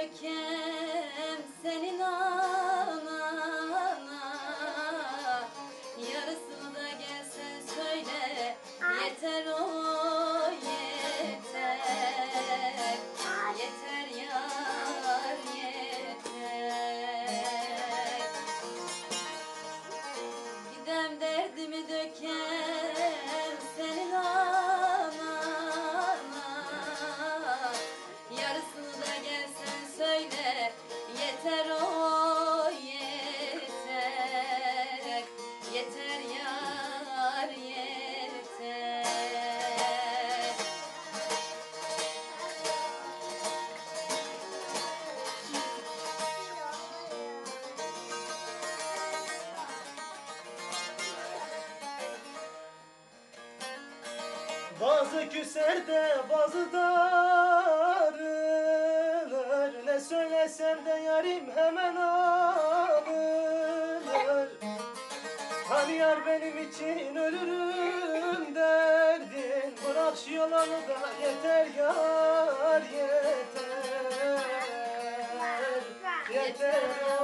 again. Bazı küser de bazı darılır Ne söylesem de yarim hemen alır Hani yar benim için ölürüm derdin. Bırak şu yalanı da yeter yar yeter. Yeter yar.